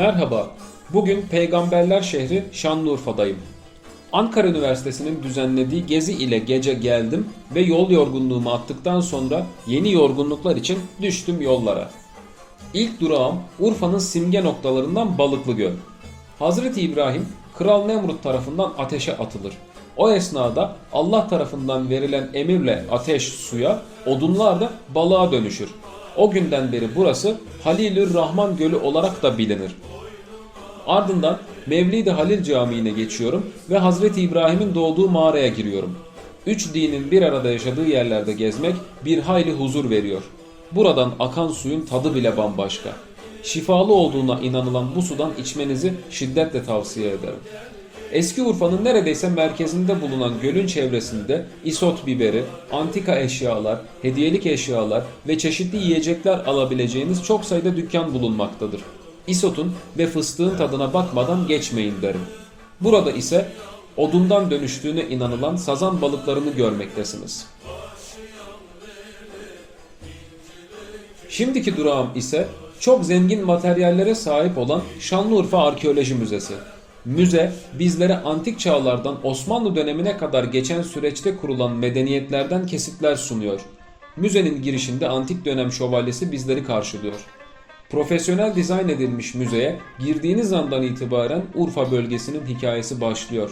Merhaba, bugün Peygamberler şehri Şanlıurfa'dayım. Ankara Üniversitesi'nin düzenlediği gezi ile gece geldim ve yol yorgunluğumu attıktan sonra yeni yorgunluklar için düştüm yollara. İlk durağım Urfa'nın simge noktalarından Balıklıgöl. Hazreti İbrahim Kral Nemrut tarafından ateşe atılır. O esnada Allah tarafından verilen emirle ateş suya, odunlar da balığa dönüşür. O günden beri burası Halilür Rahman Gölü olarak da bilinir. Ardından Mevlid-i Halil Camii'ne geçiyorum ve Hazreti İbrahim'in doğduğu mağaraya giriyorum. Üç dinin bir arada yaşadığı yerlerde gezmek bir hayli huzur veriyor. Buradan akan suyun tadı bile bambaşka. Şifalı olduğuna inanılan bu sudan içmenizi şiddetle tavsiye ederim. Eski Urfa'nın neredeyse merkezinde bulunan gölün çevresinde isot biberi, antika eşyalar, hediyelik eşyalar ve çeşitli yiyecekler alabileceğiniz çok sayıda dükkan bulunmaktadır. İsotun ve fıstığın tadına bakmadan geçmeyin derim. Burada ise odundan dönüştüğüne inanılan sazan balıklarını görmektesiniz. Şimdiki durağım ise çok zengin materyallere sahip olan Şanlıurfa Arkeoloji Müzesi. Müze bizlere antik çağlardan Osmanlı dönemine kadar geçen süreçte kurulan medeniyetlerden kesitler sunuyor. Müzenin girişinde antik dönem şövalyesi bizleri karşılıyor. Profesyonel dizayn edilmiş müzeye girdiğiniz andan itibaren Urfa bölgesinin hikayesi başlıyor.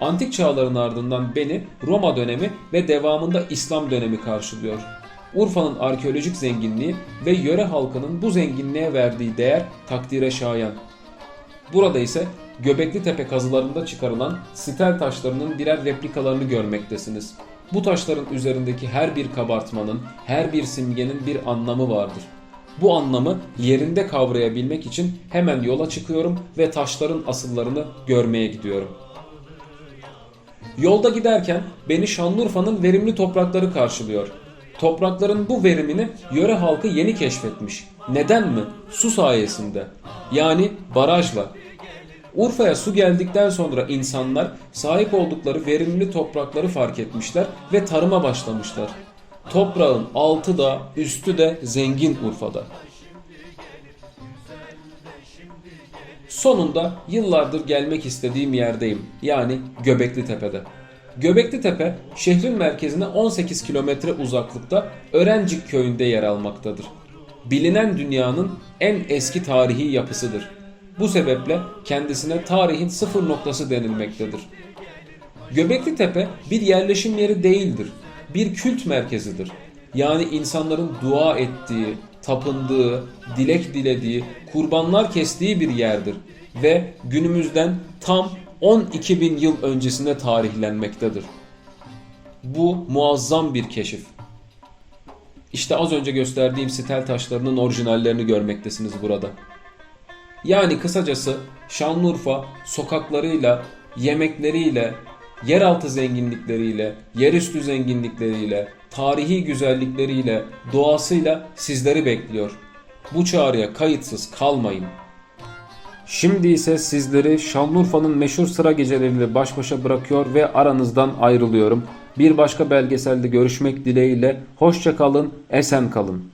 Antik çağların ardından beni Roma dönemi ve devamında İslam dönemi karşılıyor. Urfa'nın arkeolojik zenginliği ve yöre halkının bu zenginliğe verdiği değer takdire şayan. Burada ise Göbekli Tepe kazılarında çıkarılan stel taşlarının birer replikalarını görmektesiniz. Bu taşların üzerindeki her bir kabartmanın, her bir simgenin bir anlamı vardır. Bu anlamı yerinde kavrayabilmek için hemen yola çıkıyorum ve taşların asıllarını görmeye gidiyorum. Yolda giderken beni Şanlıurfa'nın verimli toprakları karşılıyor. Toprakların bu verimini yöre halkı yeni keşfetmiş. Neden mi? Su sayesinde. Yani barajla. Urfa'ya su geldikten sonra insanlar sahip oldukları verimli toprakları fark etmişler ve tarıma başlamışlar. Toprağın altı da üstü de zengin Urfa'da. Sonunda yıllardır gelmek istediğim yerdeyim. Yani Göbekli Tepe'de. Göbekli Tepe şehrin merkezine 18 kilometre uzaklıkta Örencik köyünde yer almaktadır. Bilinen dünyanın en eski tarihi yapısıdır. Bu sebeple kendisine tarihin sıfır noktası denilmektedir. Göbekli Tepe bir yerleşim yeri değildir. Bir kült merkezidir. Yani insanların dua ettiği, tapındığı, dilek dilediği, kurbanlar kestiği bir yerdir. Ve günümüzden tam 12 bin yıl öncesine tarihlenmektedir. Bu muazzam bir keşif. İşte az önce gösterdiğim stel taşlarının orijinallerini görmektesiniz burada. Yani kısacası Şanlıurfa sokaklarıyla, yemekleriyle, yeraltı zenginlikleriyle, yerüstü zenginlikleriyle, tarihi güzellikleriyle, doğasıyla sizleri bekliyor. Bu çağrıya kayıtsız kalmayın. Şimdi ise sizleri Şanlıurfa'nın meşhur sıra geceleriyle baş başa bırakıyor ve aranızdan ayrılıyorum. Bir başka belgeselde görüşmek dileğiyle hoşça kalın, esen kalın.